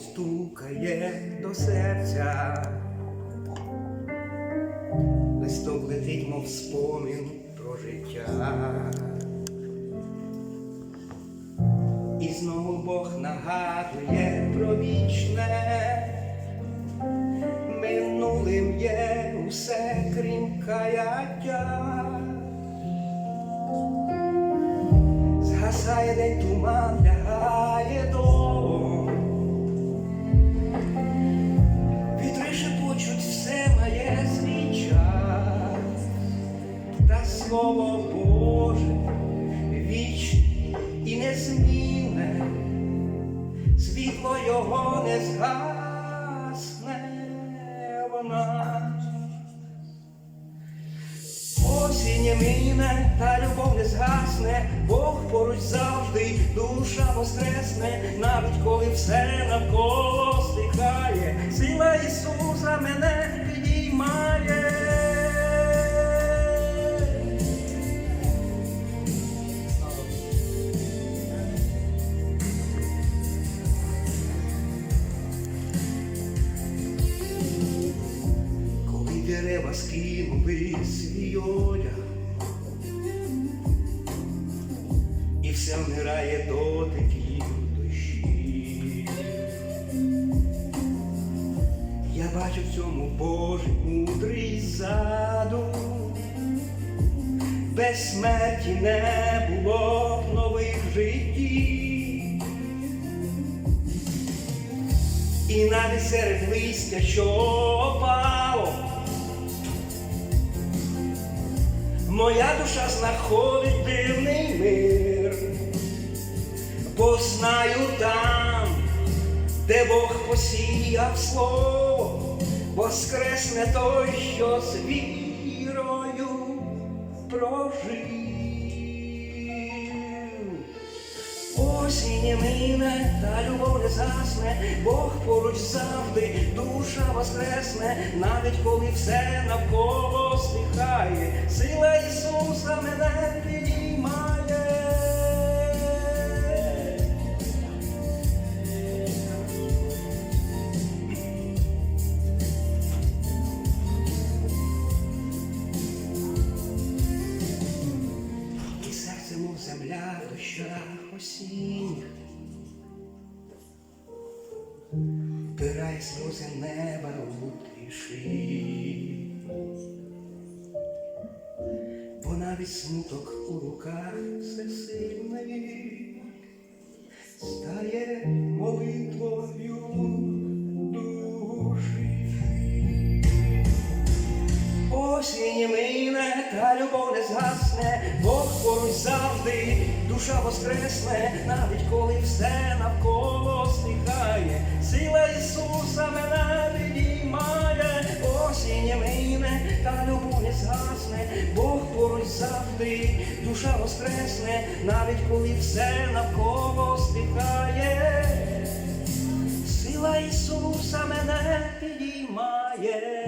Стукає до серця, листок летить, мов спомін про життя. І знову Бог нагадує про вічне, минулим є усе крім каяття. Згасає день туман, лягає дом. Слово Боже віч і незмінне, світло його не згасне в нас. Осінь мине, та любов не згасне, Бог поруч завжди, душа воскресне, навіть коли все навколо стихає, сила Ісуса мене скинули свій одяг, і все вмирає дотиків душі. Я бачу в цьому Божий мудрий задум, без смерті не було б нових життів. І навіть серед листя, що опало, моя душа знаходить дивний мир, бо знаю там, де Бог посіяв слово, воскресне той, що з вірою прожив. Осінь мине, та любов не засне, Бог поруч завжди, душа воскресне, навіть коли все навколо стихає, дощах осінніх, впирає сльози неба у тиші. Бо навіть смуток у руках всесильний стає молитвою душі. Осінь мине, та любов не згасне, Бог завжди, душа воскресне, навіть коли все навколо стихає, сила Ісуса мене підіймає, осінь мине, та любов не згасне, Бог поруч завжди, душа воскресне, навіть коли все навколо стихає, сила Ісуса мене підіймає.